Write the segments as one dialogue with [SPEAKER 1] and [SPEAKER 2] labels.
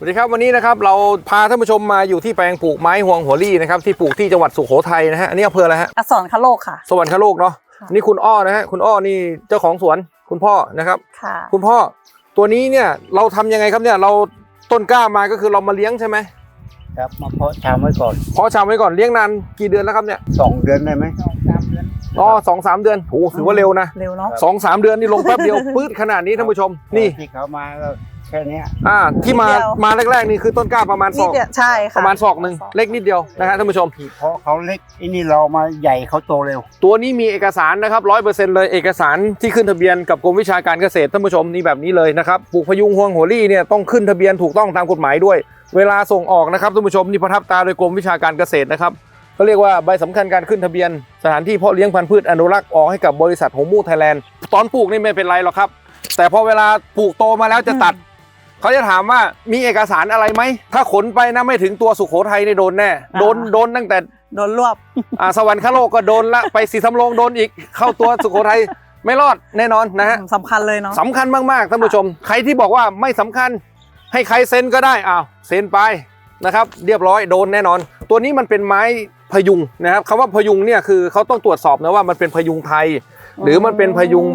[SPEAKER 1] สวัสดีครับวันนี้นะครับเราพาท่านผู้ชมมาอยู่ที่แปลงปลูกไม้ห่วงหัวลี่นะครับที่ปลูกที่จังหวัดสุโขทัยนะฮะอันนี้อำเภออะไรฮะ
[SPEAKER 2] อสรคโลกค่ะ
[SPEAKER 1] สวรรคโลกเนาะ
[SPEAKER 2] ค่ะ
[SPEAKER 1] นี่คุณอ้อนะฮะคุณอ้อนี่เจ้าของสวนคุณพ่อนะครับ
[SPEAKER 2] ค่ะ
[SPEAKER 1] คุณพ่อตัวนี้เนี่ยเราทำยังไงครับเนี่ยเราต้นกล้ามาก็คือเรามาเลี้ยงใช่ไหม
[SPEAKER 3] ครับมาเพาะชามไว้ก่อน
[SPEAKER 1] เพาะชำไว้ก่อนเลี้ยงนานกี่เดือนแล้วครับเนี่ย
[SPEAKER 3] สองเดือนได้ไหม
[SPEAKER 1] อ๋อสองสามเดือนโอ้ถือว่าเร็วนะ
[SPEAKER 2] เร็วเนาะ
[SPEAKER 1] สองสามเดือนนี่ลงแป๊บเดียวปื๊ดขนาดนี้ท่านผู้ชมนี่
[SPEAKER 3] ที่เขามาก็ แค่เนี้ย
[SPEAKER 1] อ่าที่มามาแรกๆนี่คือต้นกล้าประมาณศ
[SPEAKER 2] นี่
[SPEAKER 1] อก
[SPEAKER 2] เดียวใช่ค่ะ
[SPEAKER 1] ประมาณศอกหนึ่งเล็กนิดเดียวนะฮะท่านผู้ชม
[SPEAKER 3] ที่เพาะเขาเล็กไอ้นี่เรามาใหญ่เขาโตเร็ว
[SPEAKER 1] ตัวนี้มีเอกสารนะครับร้อยเปอร์เซ็นต์เลยเอกสารที่ขึ้นทะเบียนกับกรมวิชาการเกษตรท่านผู้ชมนี่แบบนี้เลยนะครับปลูกพยุงฮวงหัวลี่เนี่ยต้องขึ้นทะเบียนถูกต้องตามกฎหมายด้วย เวลาส่งออกนะครับท่านผู้ชมนี่ประทับตาโดยกรมวิชาการเกษตรนะครับเขาเรียกว่าใบสำคัญการขึ้นทะเบียน สถานที่เพาะเลี้ยงพันธุ์พืชอนุรักษ์ออกให้กับบริษัทหงมูไทยแลนด์ตอนปลูกนี่ไม่เป็นไรหรอกครับ แต่พอเวลาปลูกโตมาแล้วจะตัด เขาจะถามว่ามีเอกสารอะไรไหม ถ้าขนไปนะไม่ถึงตัวสุโขทัยนี่โดนแน่ โดนโดนตั้งแต่
[SPEAKER 2] โดนรวบ
[SPEAKER 1] อ่าสวรรคโลกก็โดนละไปสีสำโรงโดนอีกเข้าตัวสุโขทัยไม่รอดแน่นอนนะฮะ
[SPEAKER 2] สำคัญเลยเนาะ
[SPEAKER 1] สำคัญมากๆท่านผู้ชม ใครที่บอกว่าไม่สำคัญ ให้ใครเซ็นก็ได้อ้าวเซ็นไปนะครับ เรียบร้อยโดนแน่นอน ตัวนี้มันเป็นไม้พยุงนะครับคำว่าพยุงเนี่ยคือเขาต้องตรวจสอบนะว่ามันเป็นพยุงไทย หรือมันเป็นพยุง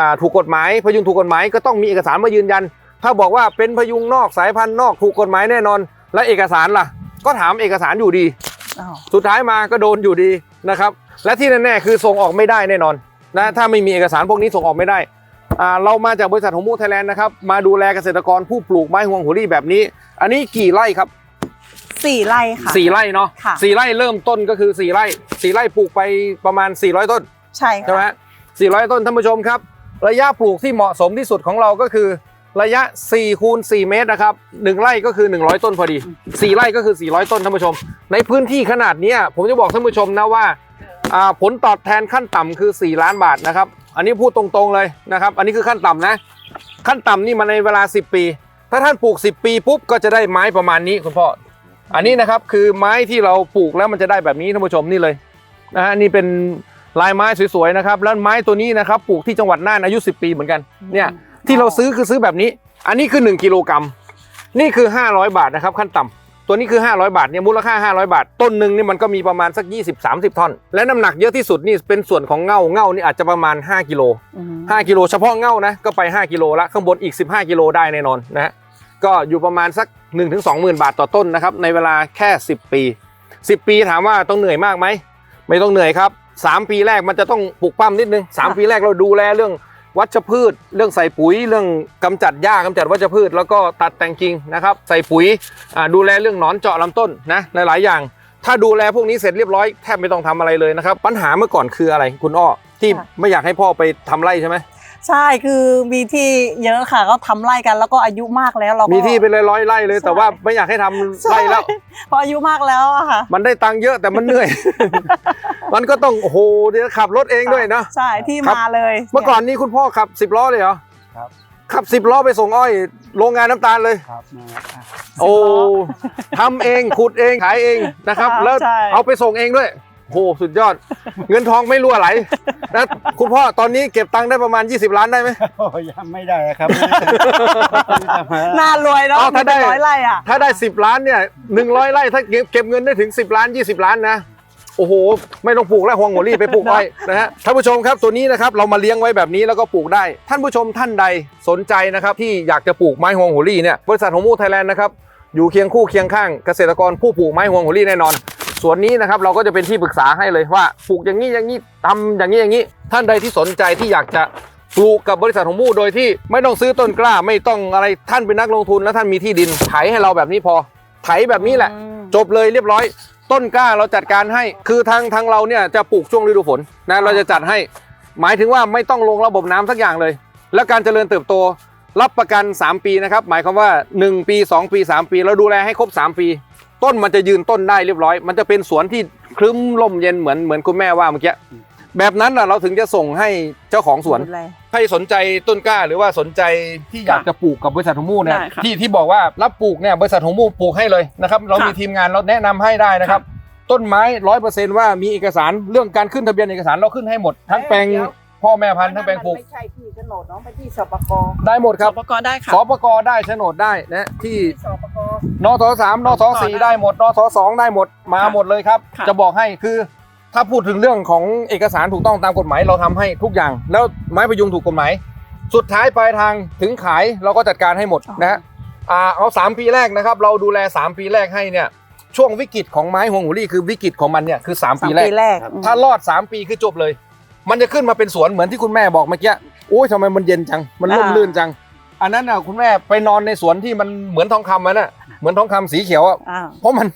[SPEAKER 1] อ่าถูกกฎหมาย พยุงถูกกฎหมายก็ต้องมีเอกสารมายืนยัน ถ้าบอกว่าเป็นพยุงนอกสายพันธุ์นอกถูกกฎหมายแน่นอน และเอกสารล่ะ ก็ถามเอกสารอยู่ดี
[SPEAKER 2] อ้าว
[SPEAKER 1] สุดท้ายมาก็โดนอยู่ดีนะครับ และที่แน่ๆคือส่งออกไม่ได้แน่นอนนะถ้าไม่มีเอกสารพวกนี้ส่งออกไม่ได้อ่าเรามาจากบริษัทหงมูไทยแลนด์นะครับ มาดูแลเกษตรกรผู้ปลูกไม้ห่วงหัวรี่แบบนี้ อันนี้กี่ไร่ครับ
[SPEAKER 2] สี่ไร่ค่ะ
[SPEAKER 1] สี่ไร่เนาะ
[SPEAKER 2] ค่ะ
[SPEAKER 1] สี่ไร่เริ่มต้นก็คือสี่ไร่สี่ไร่ปลูกไปประมาณ 400 ต้น
[SPEAKER 2] ใช่
[SPEAKER 1] ใช่ไหม
[SPEAKER 2] ค่ะ
[SPEAKER 1] ฮะ400ต้นท่านผู้ชมครับ ระยะปลูกที่เหมาะสมที่สุดของเราก็คือ ระยะ4คูณ4เมตรนะครับ1ไร่ก็คือ 100 ต้นพอดี 4 ไร่ก็คือ 400 ต้นท่านผู้ชม ในพื้นที่ขนาดนี้ผมจะบอกท่านผู้ชมนะว่าผลตอบแทนขั้นต่ำคือ 4 ล้านบาทนะครับ อันนี้พูดตรงๆเลยนะครับ อันนี้คือขั้นต่ำนะ ขั้นต่ำนี่มาในเวลา 10 ปี ถ้าท่านปลูก 10 ปีปุ๊บก็จะได้ไม้ประมาณนี้คุณพ่อ อันนี้นะครับคือไม้ที่เราปลูกแล้วมันจะได้แบบนี้ท่านผู้ชมนี่เลยนะฮะนี่เป็นลายไม้สวยๆนะครับ แล้วไม้ตัวนี้นะครับปลูกที่จังหวัดน่านอายุ 10 ปีเหมือนกัน เนี่ย ที่เราซื้อคือซื้อแบบนี้ อันนี้คือ 1กิโลกรัมนี่คือ 500 บาทนะครับขั้นต่ำตัวนี้คือ 500 บาทเนี่ยมูลค่า 500 บาท ต้นหนึ่งนี่มันก็มีประมาณสัก 20-30ท่อน และน้ำหนักเยอะที่สุดนี่เป็นส่วนของเง่าเง่านี่อาจจะประมาณ 5กิโล
[SPEAKER 2] อืม
[SPEAKER 1] 5กิโลเฉพาะเง่านะก็ไป 5กิโลละข้างบนอีก 15กิโลได้แน่นอนนะฮะก็อยู่ประมาณสัก 1-20,000ถึง20,000บาทต่อต้นนะครับในเวลาแค่ 10 ปี 10 ปีถามว่าต้องเหนื่อยมากไหมไม่ต้องเหนื่อยครับ3ปีแรกมันจะต้องปลูกปั้มนิดนึง3ปีแรกเราดูแลเรื่อง วัชพืช เรื่องใส่ปุ๋ย เรื่องกำจัดหญ้ากำจัดวัชพืช แล้วก็ตัดแต่งกิ่งนะครับ ใส่ปุ๋ยอ่าดูแลเรื่องหนอนเจาะลำต้นนะหลายๆอย่าง ถ้าดูแลพวกนี้เสร็จเรียบร้อยแทบไม่ต้องทำอะไรเลยนะครับ ปัญหาเมื่อก่อนคืออะไรคุณอ้อที่ไม่อยากให้พ่อไปทำไร่ใช่ไหม
[SPEAKER 2] ใช่คือมีที่เยอะค่ะก็ทำไร่กันแล้วก็อายุมากแล้วเราก็
[SPEAKER 1] มีที่เป็นร้อยๆไร่เลย
[SPEAKER 2] ใช่
[SPEAKER 1] แต่ว่าไม่อยากให้ทำไร่แล้ว
[SPEAKER 2] ใช่พออายุมากแล้วอะค่ะ
[SPEAKER 1] มันได้ตังค์เยอะแต่มันเหนื่อย มันก็ต้องโอ้โหเดี๋ยวขับรถเองด้วยนะ
[SPEAKER 2] ใช่ที่
[SPEAKER 1] ครับ
[SPEAKER 2] มาเลย
[SPEAKER 1] เมื่อก่อนนี้คุณพ่อขับสิบล้อเลยเหรอ
[SPEAKER 3] ครับ
[SPEAKER 1] ขับสิบล้อไปส่งอ้อยโรงงานน้ำตาลเลย
[SPEAKER 3] ครับนะครับ
[SPEAKER 1] โอ้ทำเองขุดเองขายเองนะครับ แล้ว
[SPEAKER 2] ใช่
[SPEAKER 1] เอาไปส่งเองด้วย โหสุดยอด เงินทองไม่รั่วไหลนะคุณพ่อตอนนี้เก็บตังค์ได้ประมาณ 20 ล้านได้ไหม
[SPEAKER 3] โอ้ยังไม่ได้ครับ
[SPEAKER 2] น่ารวยเนาะ
[SPEAKER 1] อ๋อถ้าได้
[SPEAKER 2] มีเป็นร้อยไร่อะ
[SPEAKER 1] ถ้าได้ 10 ล้านเนี่ยหนึ่งร้อยไร่ถ้าเก็บเก็บเงินได้ถึง 10 ล้าน 20 ล้านนะโอ้โห ไม่ต้องปลูกแล้วฮวงหัวรี่ไปปลูกไว้นะฮะท่านผู้ชมครับตัวนี้นะครับเรามาเลี้ยงไว้แบบนี้แล้วก็ปลูกได้ ท่านผู้ชมท่านใดสนใจนะครับที่อยากจะปลูกไม้ฮวงหัวรี่เนี่ยบริษัทของมูไทยแลนด์นะครับอยู่เคียงคู่เคียงข้างเกษตรกรผู้ปลูกไม้ฮวงหัวรี่แน่นอน ส่วนนี้นะครับเราก็จะเป็นที่ปรึกษาให้เลยว่าปลูกอย่างนี้อย่างนี้ทำอย่างนี้อย่างนี้ ท่านใดที่สนใจที่อยากจะปลูกกับบริษัทของมู่โดยที่ไม่ต้องซื้อต้นกล้าไม่ต้องอะไรท่านเป็นนักลงทุนแล้วท่านมีที่ดินไถให้เราแบบนี้พอไถแบบนี้แหละ
[SPEAKER 2] อืม
[SPEAKER 1] จบเลยเรียบร้อย ต้นกล้าเราจัดการให้ คือทางทางเราเนี่ยจะปลูกช่วงฤดูฝนนะเราจะจัดให้ หมายถึงว่าไม่ต้องลงระบบน้ำสักอย่างเลย แล้วการเจริญเติบโตรับประกัน 3 ปีนะครับหมายความว่า 1 ปี 2 ปี 3 ปี เราดูแลให้ครบ 3 ปี ต้นมันจะยืนต้นได้เรียบร้อย มันจะเป็นสวนที่คลึ้มลมเย็นเหมือนเหมือนคุณแม่ว่าเมื่อกี้แบบนั้นน่ะเราถึงจะส่งให้เจ้าของสวน
[SPEAKER 2] ดูแล
[SPEAKER 1] ใครสนใจต้นกล้าหรือว่าสนใจที่อยากจะปลูกกับบริษัทหงมูเนี่ย
[SPEAKER 2] ได้ค่ะ
[SPEAKER 1] ที่ที่บอกว่ารับปลูกเนี่ยบริษัทหงมูปลูกให้เลยนะครับ เรามี
[SPEAKER 2] ค่ะ
[SPEAKER 1] ทีมงานเราแนะนำให้ได้นะครับ ต้นไม้ร้อยเปอร์เซ็นต์ว่ามีเอกสารเรื่องการขึ้นทะเบียนเอกสารเราขึ้นให้หมดทั้งแปลง พ่อแม่พันธุ์ทั้งแปลงปลูก
[SPEAKER 4] ไม่ใช่ที่โฉนดเนาะไปที่สปก
[SPEAKER 1] ได้หมดครับ
[SPEAKER 5] สปกได้ค่ะ
[SPEAKER 1] สปกได้โฉนดได้นะที่
[SPEAKER 4] ที่สปก
[SPEAKER 1] นทสามนทสี่ได้หมดนทสองได้หมดมาหมดเลยครับ
[SPEAKER 5] ค่ะ
[SPEAKER 1] จะบอกให้คือถ้าพูดถึงเรื่องของเอกสารถูกต้องตามกฎหมายเราทำให้ทุกอย่าง แล้วไม้พยุงถูกกฎหมาย สุดท้ายปลายทางถึงขายเราก็จัดการให้หมดนะฮะอ่าเอาสามปีแรกนะครับ เราดูแลสามปีแรกให้เนี่ยช่วงวิกฤตของไม้ฮวงหูรี่คือวิกฤตของมันเนี่ยคือสาม
[SPEAKER 2] สาม
[SPEAKER 1] ปีแรก
[SPEAKER 2] ปีแรก
[SPEAKER 3] ครับ
[SPEAKER 2] อืม
[SPEAKER 1] ถ้ารอด 3 ปีคือจบเลย มันจะขึ้นมาเป็นสวนเหมือนที่คุณแม่บอกเมื่อกี้โอ้ยทำไมมันเย็นจัง มันร่ม
[SPEAKER 2] อ่า
[SPEAKER 1] รื่นจัง อันนั้นน่ะคุณแม่ไปนอนในสวนที่มันเหมือนทองคำมันน่ะเหมือนทองคำสีเขียวอะ
[SPEAKER 2] อ่า
[SPEAKER 1] เพราะมัน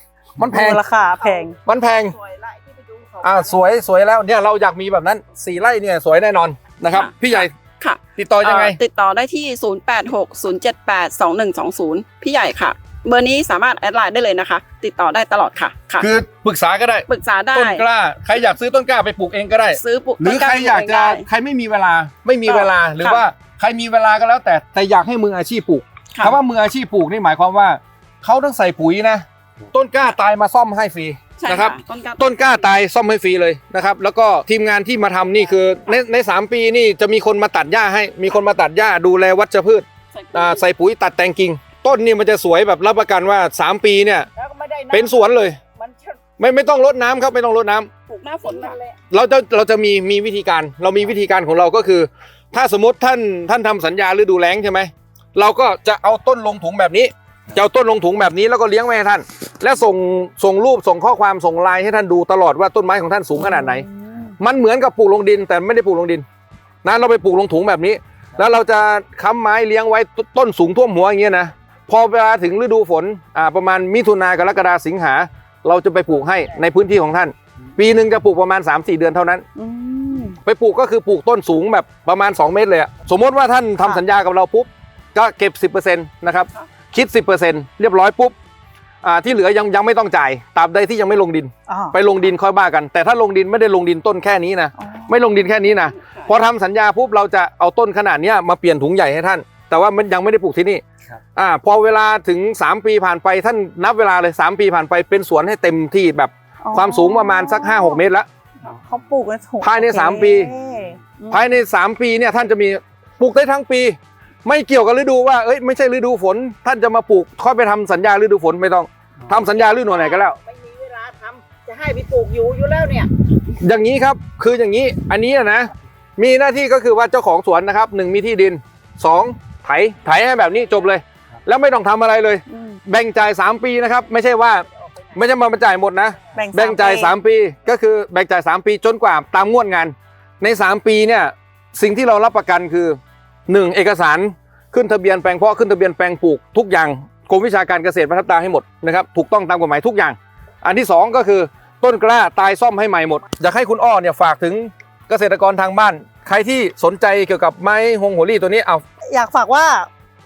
[SPEAKER 1] มันแพง
[SPEAKER 2] ราคาแพง
[SPEAKER 1] มันแพง
[SPEAKER 4] สวยละที่ไปดูเขา
[SPEAKER 1] อ่าสวยสวยแล้วเนี่ยเราอยากมีแบบนั้นสี่ไร่เนี่ยสวยแน่นอนนะครับ
[SPEAKER 5] ค่ะ
[SPEAKER 1] พี่ใหญ่
[SPEAKER 5] ค่ะ
[SPEAKER 1] ติดต่อยังไง
[SPEAKER 5] เอ่อติดต่อได้ที่ 0860782120 พี่ใหญ่ค่ะ เบอร์นี้สามารถแอดไลน์ได้เลยนะคะ ติดต่อได้ตลอดค่ะค่ะ
[SPEAKER 1] คือปรึกษาก็ได้
[SPEAKER 5] ปรึกษาได้
[SPEAKER 1] ต้นกล้า ใครอยากซื้อต้นกล้าไปปลูกเองก็ได้
[SPEAKER 5] ซื้อปลูก
[SPEAKER 1] หรือใครอยากจะ
[SPEAKER 5] ได้
[SPEAKER 1] ใครไม่มีเวลาไม่มีเวลาหรือ
[SPEAKER 5] ค่ะ
[SPEAKER 1] ว่าใครมีเวลาก็แล้ว แต่แต่อยากให้มืออาชีพปลูก
[SPEAKER 5] ค่ะ
[SPEAKER 1] คำว่ามืออาชีพปลูกนี่หมายความว่าเขาต้องใส่ปุ๋ยนะ ต้นกล้าตายมาซ่อมให้ฟรี
[SPEAKER 5] ใช่
[SPEAKER 1] นะครับ
[SPEAKER 5] ต้นกล้า
[SPEAKER 1] ต้นกล้าตายซ่อมให้ฟรีเลยนะครับ แล้วก็ทีมงานที่มาทำนี่คือในในสามปีนี่จะมีคนมาตัดหญ้าให้ มีคนมาตัดหญ้าดูแลวัชพืชอ่าใส่ปุ๋ยตัดแต่งกิ่ง ต้นนี่มันจะสวยแบบรับประกันว่า 3 ปีเนี่ย
[SPEAKER 4] แล้วก็ไม่ได้ำ
[SPEAKER 1] เป็นสวนเลย
[SPEAKER 4] มันเชิด
[SPEAKER 1] ไม่ไม่ต้องรดน้ำครับไม่ต้องรดน้ำ
[SPEAKER 5] ปลูกหน้าฝน
[SPEAKER 4] นั่
[SPEAKER 5] ค่ะ
[SPEAKER 4] นแหละ
[SPEAKER 1] เราจะเราจะมีมีวิธีการเรามีวิธีการของเราก็คือ ถ้าสมมติท่านท่านทำสัญญาฤดูแล้งใช่ไหมเราก็จะเอาต้นลงถุงแบบนี้จะเอาต้นลงถุงแบบนี้แล้วก็เลี้ยงไว้ให้ท่าน และส่งส่งรูปส่งข้อความส่งไลน์ให้ท่านดูตลอดว่าต้นไม้ของท่านสูงขนาดไหน มันเหมือนกับปลูกลงดินแต่ไม่ได้ปลูกลงดินนะเราไปปลูกลงถุงแบบนี้ แล้วเราจะค้ำไม้เลี้ยงไว้ตต้นสูงท่วมหัวอย่างเงี้ยนะ พอเวลาถึงฤดูฝนอ่าประมาณมิถุนากรกฎาสิงหา เราจะไปปลูกให้ในพื้นที่ของท่าน ปีหนึ่งจะปลูกประมาณ 3-4 เดือนเท่านั้น
[SPEAKER 2] อืม
[SPEAKER 1] ไปปลูกก็คือปลูกต้นสูงแบบประมาณ 2 เมตรเลยอะสมมติว่าท่านทำ
[SPEAKER 2] ค่ะ
[SPEAKER 1] สัญญากับเราปุ๊บก็เก็บ 10%นะครับคิด 10%เรียบร้อยปุ๊บอ่าที่เหลือยังยังไม่ต้องจ่ายตราบใดที่ยังไม่ลงดิน
[SPEAKER 2] อ่า
[SPEAKER 1] ไปลงดินค่อยบ้ากัน แต่ถ้าลงดินไม่ได้ลงดินต้นแค่นี้นะ
[SPEAKER 2] อ๋อ
[SPEAKER 1] ไม่ลงดินแค่นี้นะพอทำสัญญาปุ๊บเราจะเอาต้นขนาดเนี้ยมาเปลี่ยนถุงใหญ่ให้ท่าน แต่ว่ามันยังไม่ได้ปลูกที่นี่
[SPEAKER 3] ครับ
[SPEAKER 1] อ่าพอเวลาถึง 3 ปีผ่านไปท่านนับเวลาเลย 3 ปีผ่านไปเป็นสวนให้เต็มที่แบบ
[SPEAKER 2] อ๋อ
[SPEAKER 1] ความสูงประมาณสัก 5-6 เมตรแล้ว
[SPEAKER 2] เขาปลูกกันถูก
[SPEAKER 1] ภายใน
[SPEAKER 2] โอเค
[SPEAKER 1] สามปี
[SPEAKER 2] อืม
[SPEAKER 1] ภายใน 3 ปีเนี่ยท่านจะมีปลูกได้ทั้งปี ไม่เกี่ยวกับฤดูว่าเอ้ยไม่ใช่ฤดูฝน ท่านจะมาปลูกค่อยไปทำสัญญาฤดูฝนไม่ต้องทำสัญญาฤดูไหนก็แล้ว
[SPEAKER 4] ไม่มีเวลาทำจะให้ไปปลูกอยู่อยู่แล้วเนี่ย
[SPEAKER 1] อย่างนี้ครับคืออย่างนี้อันนี้อะนะมีหน้าที่ก็คือว่าเจ้าของสวนนะครับหนึ่งมีที่ดินสอง ไถไถให้แบบนี้จบเลย แล้วไม่ต้องทำอะไรเลย
[SPEAKER 2] อืม
[SPEAKER 1] แบ่งจ่าย 3 ปีนะครับ ไม่ใช่ว่าไม่ใช่มาจ่ายหมดนะ
[SPEAKER 2] แบ่ง
[SPEAKER 1] แบ่งจ่าย
[SPEAKER 2] สาม
[SPEAKER 1] 3ปีก็คือแบ่งจ่าย 3 ปีจนกว่าตามงวดงาน ใน 3 ปีเนี่ยสิ่งที่เรารับประกันคือ 1 เอกสารขึ้นทะเบียนแปลงเพาะขึ้นทะเบียนแปลงปลูกทุกอย่างกรมวิชาการเกษตรประทับตาให้หมดนะครับถูกต้องตามกฎหมายทุกอย่าง อันที่ 2 ก็คือต้นกล้าตายซ่อมให้ใหม่หมดอยากให้คุณอ้อเนี่ยฝากถึงเกษตรกรทางบ้าน ใครที่สนใจเกี่ยวกับไม้ฮงโหัวรี่ตัวนี้เอา
[SPEAKER 2] อยากฝากว่า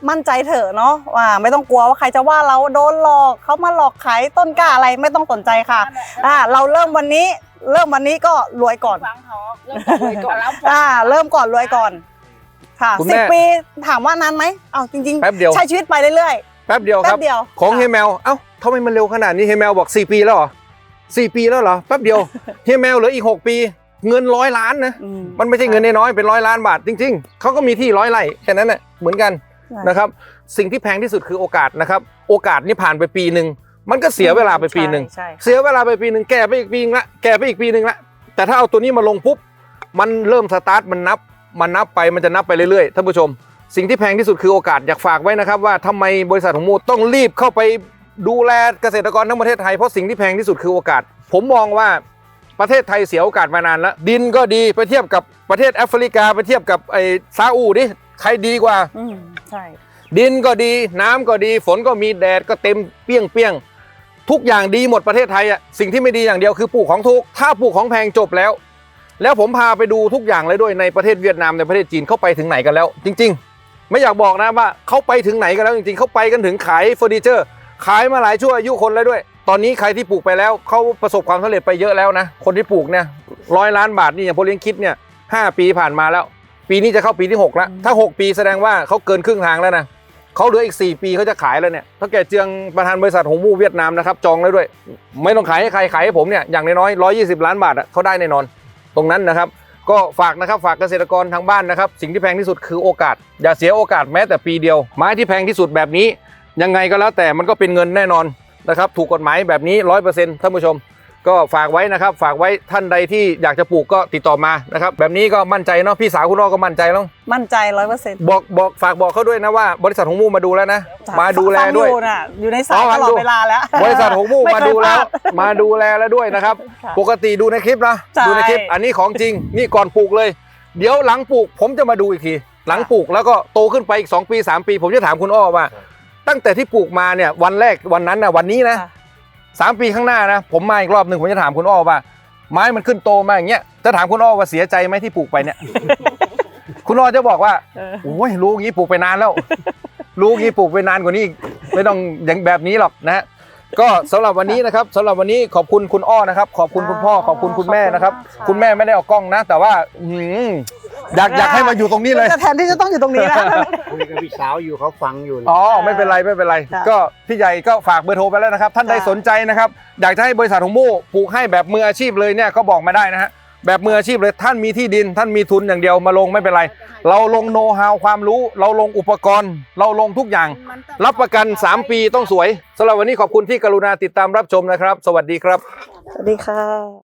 [SPEAKER 2] มั่นใจเถอะเนาะว่าไม่ต้องกลัวว่าใครจะว่าเราโดนหลอกเขามาหลอกขายต้นกล้าอะไรไม่ต้องสนใจค่ะอ่าเราเริ่มวันนี้ เริ่มวันนี้ก็รวยก่อน
[SPEAKER 4] ฟังทองเริ่มจากรวยก่อนแล้ว
[SPEAKER 2] อ่าเริ่มก่อนรวยก่อนค่ะ
[SPEAKER 1] คุณ
[SPEAKER 2] สิ
[SPEAKER 1] แม่
[SPEAKER 2] บปีถามว่านานไหมเอาจริง
[SPEAKER 1] แป๊บเดียว
[SPEAKER 2] ใช้ชีวิตไปเรื่อย
[SPEAKER 1] แป๊บเดียว
[SPEAKER 2] ๆ
[SPEAKER 1] ค
[SPEAKER 2] แป๊
[SPEAKER 1] รั
[SPEAKER 2] บบเดียว
[SPEAKER 1] ของเฮ
[SPEAKER 2] ค่ะ
[SPEAKER 1] ยแมวเอ้าทำไมมันเร็วขนาดนี้เฮยแมวบอก 4 ปีแล้วเหรอ4ปีแล้วเหรอแป๊บเดียวเฮยแมวเหลืออีก 6 ปี เงินร้อยล้านนะ
[SPEAKER 2] อื
[SPEAKER 1] มันไม่ใช่เงินน้อยๆเป็นร้อยล้านบาทจริง ๆเขาก็มีที่ร้อยไร่แค่นั้นแหละเหมือนกัน
[SPEAKER 2] ใช่
[SPEAKER 1] นะครับสิ่งที่แพงที่สุดคือโอกาสนะครับ โอกาสนี่ผ่านไปปีหนึ่งมันก็เสียเวลาไปปีหนึ่ง
[SPEAKER 2] ใช่
[SPEAKER 1] เสียเวลาไปปีหนึ่งแก่ไปอีกปีนึงละแก่ไปอีกปีหนึ่งละแต่ถ้าเอาตัวนี้มาลงปุ๊บมันเริ่มสตาร์ทมันนับมันนับไปมันจะนับไปเรื่อยๆท่านผู้ชม สิ่งที่แพงที่สุดคือโอกาสอยากฝากไว้นะครับ ว่าทำไมบริษัทของมูต้องรีบเข้าไปดูแลเกษตรกรทั้งประเทศไทยเพราะสิ่งที่แพงที่สุดคือโอกาส ผมมองว่า ประเทศไทยเสียโอกาสมานานแล้ว ดินก็ดีไปเทียบกับประเทศแอฟริกาไปเทียบกับไอ้ซาอุดิใครดีกว่า
[SPEAKER 2] อืมใช่
[SPEAKER 1] ดินก็ดี น้ำก็ดี ฝนก็มีแดดก็เต็มเปี้ยงเปี้ยงทุกอย่างดีหมดประเทศไทยอะสิ่งที่ไม่ดีอย่างเดียวคือปลูกของถูก ถ้าปลูกของแพงจบแล้ว แล้วผมพาไปดูทุกอย่างเลยด้วยในประเทศเวียดนามในประเทศจีนเข้าไปถึงไหนกันแล้ว จริง ๆ ไม่อยากบอกนะว่าเขาไปถึงไหนกันแล้วจริงๆเขาไปกันถึงขายเฟอร์นิเจอร์ ขายมาหลายชั่วอายุคนแล้วด้วย ตอนนี้ใครที่ปลูกไปแล้วเขาประสบความสำเร็จไปเยอะแล้วนะ คนที่ปลูกเนี่ยร้อยล้านบาทนี่อย่างพอเลี้ยงคิดเนี่ยห้าปีผ่านมาแล้ว ปีนี้จะเข้าปีที่หกแล้วถ้าหกปีแสดงว่าเขาเกินครึ่งทางแล้วนะเขาเหลืออีก 4 ปีเขาจะขายแล้วเนี่ยถ้าแกเจืองประธานบริษัทหงมู่เวียดนามนะครับจองแล้วด้วย ไม่ต้องขายให้ใครขายให้ผมเนี่ยอย่างน้อยๆ120ล้านบาทอะเขาได้แน่นอน ตรงนั้นนะครับ ก็ฝากนะครับฝากเกษตรกรทางบ้านนะครับ สิ่งที่แพงที่สุดคือโอกาส อย่าเสียโอกาสแม้แต่ปีเดียว ไม้ที่แพงที่สุดแบบนี้ ยังไงก็แล้วแต่มันก็เป็นเงินแน่นอน นะครับถูกกฎหมายแบบนี้ร้อยเปอร์เซ็นต์ท่านผู้ชม ก็ฝากไว้นะครับ ฝากไว้ท่านใดที่อยากจะปลูกก็ติดต่อมานะครับแบบนี้ก็มั่นใจเนาะพี่สาวคุณอ้อก็มั่นใจแล้ว
[SPEAKER 2] มั่นใจร้อยเปอร์เซ็นต์
[SPEAKER 1] บอกบอกฝากบอกเขาด้วยนะว่า บริษัทของมูมาดูแล้วนะมาดูแลด้วย
[SPEAKER 2] อยู่น่ะอยู่ในสา
[SPEAKER 1] อ๋
[SPEAKER 2] ย
[SPEAKER 1] อ
[SPEAKER 2] ต
[SPEAKER 1] ฟัง
[SPEAKER 2] ลอ
[SPEAKER 1] ดู
[SPEAKER 2] ดเวลาแล้ว
[SPEAKER 1] บริษัทของมู
[SPEAKER 2] ไม่
[SPEAKER 1] มา
[SPEAKER 2] เคย
[SPEAKER 1] ดูแล้ว
[SPEAKER 2] พลาด
[SPEAKER 1] มาดูแลแล้วด้วยนะครับ
[SPEAKER 2] ค่ะ
[SPEAKER 1] ปกติดูในคลิปนะ
[SPEAKER 2] ใช่
[SPEAKER 1] ดูในคลิป อันนี้ของจริงนี่ก่อนปลูกเลย เดี๋ยวหลังปลูกผมจะมาดูอีกทีหลังปลูกแล้วก็โตขึ้นไปอีก 2 ปี 3 ปี ผมจะถามคุณอ้อว่า ตั้งแต่ที่ปลูกมาเนี่ยวันแรกวันนั้นนะวันนี้นะ
[SPEAKER 2] ค่ะ
[SPEAKER 1] สามปีข้างหน้านะ ผมมาอีกรอบหนึ่งผมจะถามคุณอ้อว่า ไม้มันขึ้นโตมาอย่างเงี้ยจะถามคุณอ้อว่าเสียใจไหมที่ปลูกไปเนี่ย คุณอ้อจะบอกว่า
[SPEAKER 2] เออ
[SPEAKER 1] โอ้ยรู้งี้ปลูกไปนานแล้ว รู้งี้ปลูกไปนานกว่านี้อีกไม่ต้องอย่างแบบนี้หรอกนะฮะก็สำหรับวันนี้นะครับสำหรับวันนี้ขอบคุณคุณอ้อนะครับ ขอบคุณคุณพ่อขอบคุณคุณแม่นะครับ
[SPEAKER 2] ขอบคุณมากค่ะ
[SPEAKER 1] คุณแม่ไม่ได้ออกกล้องนะ แต่ว่า อื้อหืออยากอยากให้มาอยู่ตรงนี้เลย
[SPEAKER 2] แต่แทนที่จะต้องอยู่ตรงนี้นะ
[SPEAKER 3] คุยกับพี่สาวอยู่เขาฟังอยู่
[SPEAKER 1] อ๋อไม่เป็นไรไม่เป็นไร
[SPEAKER 2] ค่ะ
[SPEAKER 1] ก็พี่ใหญ่ก็ฝากเบอร์โทรไปแล้วนะครับ ท่านใด
[SPEAKER 2] ค่ะ
[SPEAKER 1] สนใจนะครับ อยากจะให้บริษัทของมู่ปลูกให้แบบมืออาชีพเลยเนี่ยก็บอกมาได้นะฮะแบบมืออาชีพเลยท่านมีที่ดิน ท่านมีทุนอย่างเดียวมาลงไม่เป็นไร เราลงโน้ตฮาวความรู้ เราลงอุปกรณ์ เราลงทุกอย่าง รับประกัน 3 ปีต้องสวยสำหรับวันนี้ขอบคุณที่กรุณาติดตามรับชมนะครับ สวัสดีครับ
[SPEAKER 2] สวัสดีค่ะ